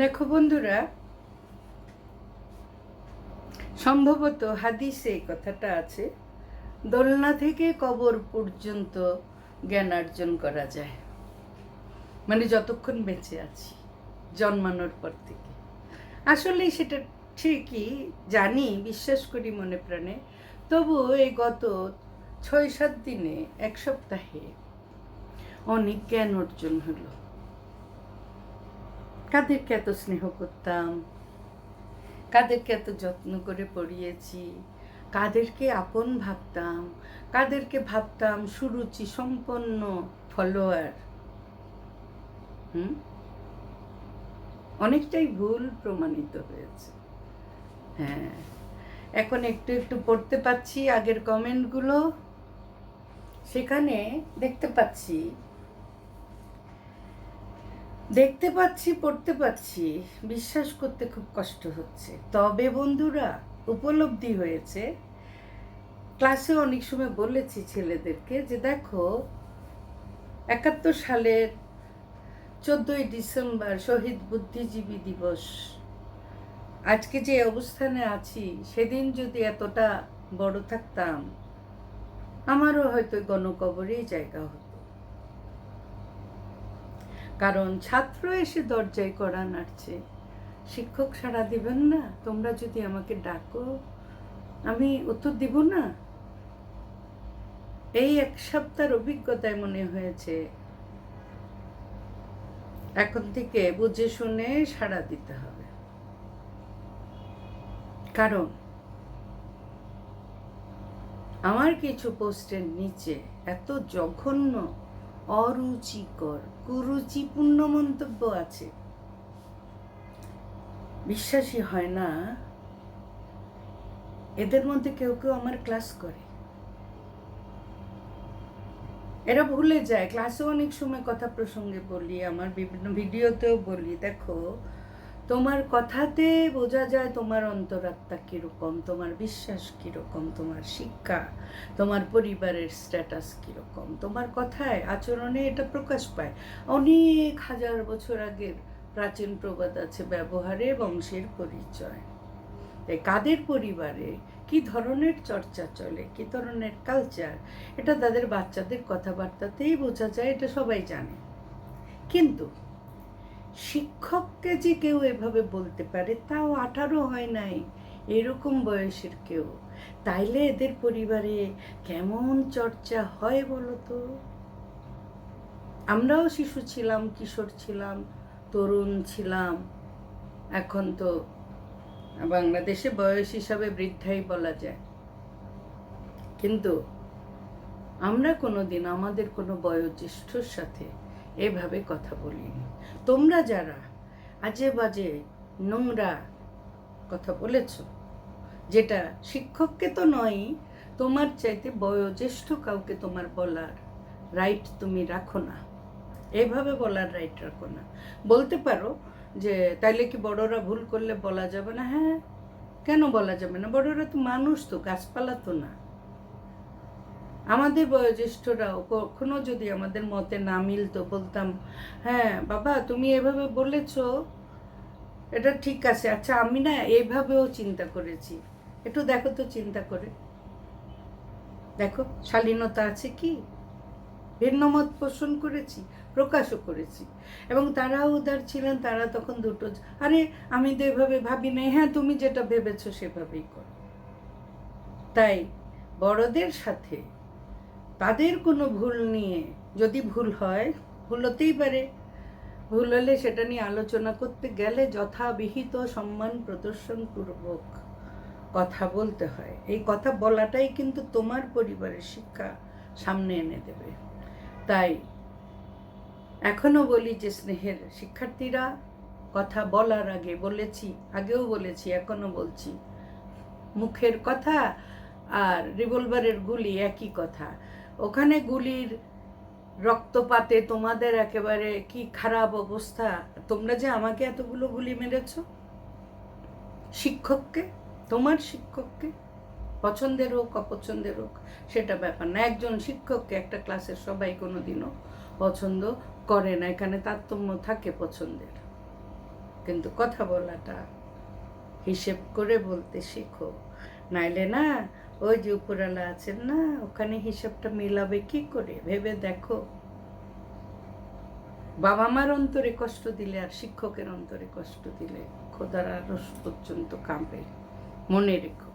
দেখো বন্ধুরা, সম্ভবত হাদিসে কথাটা আছে, দোলনা থেকে কবর পর্যন্ত জ্ঞান অর্জন করা যায়। মানে যতক্ষণ বেঁচে আছি, জন্মানোর পর থেকে। আসলে সেটা ঠিকই, জানি, বিশ্বাস করি মনে প্রাণে। তবু এই গত ছয় সাত দিনে, এক সপ্তাহে অনেক জ্ঞান অর্জন হলো। কাদেরকে এত স্নেহ করতাম? কাদেরকে এত যত্ন করে পড়িয়েছি? কাদেরকে আপন ভাবতাম? কাদেরকে ভাবতাম সুরুচি সম্পন্ন ফলোয়ার হুম? অনেকটাই ভুল প্রমাণিত হয়েছে। হ্যাঁ। এখন একটু একটু পড়তে পাচ্ছি আগের কমেন্টগুলো সেখানে দেখতে পাচ্ছি দেখতে পাচ্ছি, পড়তে পাচ্ছি, বিশ্বাস করতে খুব কষ্ট হচ্ছে। তবে বন্ধুরা, উপলব্ধি হয়েছে। ক্লাসে অনেক সময় বলেছি ছেলেদেরকে যে দেখো, একাত্তর সালের চোদ্দই ডিসেম্বর শহীদ বুদ্ধিজীবী দিবস। আজকে যে অবস্থানে আছি, সেদিন যদি এতটা বড় থাকতাম, আমারও হয়তো গণকবরেই জায়গা হতো। কারণ ছাত্র এসে দরজায় করা নাড়ছে। শিক্ষক সাড়া দিবেন না, তোমরা যদি আমাকে ডাকো, আমি উত্তর দিব না? এই এক সপ্তাহের অভিজ্ঞতায় মনে হয়েছে। এখন থেকে বুঝে শুনে সাড়া দিতে হবে। কারণ আমার কিছু পোস্টের নিচে এত জঘন্য অরুচিকর, কুরুচিপূর্ণ মন্তব্য আছে। বিশ্বাসই হয় না, এদের মধ্যে কেউ কেউ আমার ক্লাস করে। এরা ভুলে যায় ক্লাসে অনেক সময় কথা প্রসঙ্গে বলি, আমার বিভিন্ন ভিডিওতেও বলি। দেখো তোমার কথাতে বোঝা যায় তোমার অন্তরাত্মা কীরকম, তোমার বিশ্বাস কীরকম, তোমার শিক্ষা, তোমার পরিবারের স্ট্যাটাস কীরকম, তোমার কথায়, আচরণে এটা প্রকাশ পায়। অনেক হাজার বছর আগের প্রাচীন প্রবাদ আছে ব্যবহারে বংশের পরিচয়। তাই কাদের পরিবারে কি ধরনের চর্চা চলে, কি ধরনের কালচার এটা তাদের বাচ্চাদের কথাবার্তাতেই বোঝা যায়, এটা সবাই জানে। কিন্তু শিক্ষককে যে কেউ এভাবে বলতে পারে, তাও আঠারো হয় নাই। এরকম বয়সের কেউ। তাইলে এদের পরিবারে কেমন চর্চা হয় বলো তো? আমরাও শিশু ছিলাম, কিশোর ছিলাম, তরুণ ছিলাম। এখন তো বাংলাদেশে বয়স হিসাবে বৃদ্ধাই বলা যায়। কিন্তু আমরা কোনোদিন আমাদের কোনো বয়োজ্যেষ্ঠর সাথে এভাবে কথা বলি তোমরা যারা আজে বাজে নোংরা কথা বলেছ, যেটা শিক্ষককে তো নয় তোমার চাইতে বয়োজ্যেষ্ঠ কাউকে তোমার বলার রাইট তুমি রাখো না। এভাবে বলার রাইট রাখো না। বলতে পারো যে, তাইলে কি বড়রা ভুল করলে বলা যাবে না? হ্যাঁ কেন বলা যাবে না? বড়রা তো মানুষ তো, গাছপালা তো না। আমাদের বয়োজ্যেষ্ঠরাও কখনো যদি আমাদের মতে না মিলতো বলতাম হ্যাঁ বাবা, তুমি এভাবে বলেছ, এটা ঠিক আছে আচ্ছা আমি না এইভাবেও চিন্তা করেছি। একটু দেখো তো চিন্তা করে। দেখো, শালীনতা আছে কি? ভিন্ন মত পোষণ করেছি, প্রকাশও করেছি। এবং তারাও উদার ছিলেন, তারা তখন দুটো আরে, আমি তো এভাবে ভাবি নাই। হ্যাঁ তুমি যেটা ভেবেছো সেভাবেই করো। তাই বড়দের সাথে তাদের কোনো ভুল নিয়ে যদি ভুল হয়, ভুল হতেই পারে। ভুল হলে সেটা নিয়ে আলোচনা করতে গেলে যথাবিহিত সম্মান প্রদর্শন পূর্বক কথা বলতে হয়। এই কথা বলাটাই কিন্তু তোমার পরিবারের শিক্ষা সামনে এনে দেবে। তাই এখনও বলি যে স্নেহের শিক্ষার্থীরা কথা বলার আগে বলেছি, আগেও বলেছি, এখনও বলছি, মুখের কথা আর রিভলভারের গুলি একই কথা। ওখানে গুলির রক্তপাতে তোমাদের একেবারে কি খারাপ অবস্থা? তোমরা যে আমাকে এতগুলো গুলি মেরেছ? শিক্ষককে? তোমার শিক্ষককে? পছন্দের হোক, অপছন্দের হোক, সেটা ব্যাপার না। একজন শিক্ষককে একটা ক্লাসের সবাই কোনো দিনও পছন্দ করে না। এখানে তারতম্য থাকে পছন্দের। কিন্তু কথা বলাটা হিসেব করে বলতে শেখো। নাইলে না ওই যে উপরালা আছেন না, ওখানে হিসাবটা মেলাবে কি করে? ভেবে দেখো। বাবা মার অন্তরে কষ্ট দিলে আর শিক্ষকের অন্তরে কষ্ট দিলে খোদার আরস পর্যন্ত কাঁপে। মনে রেখো।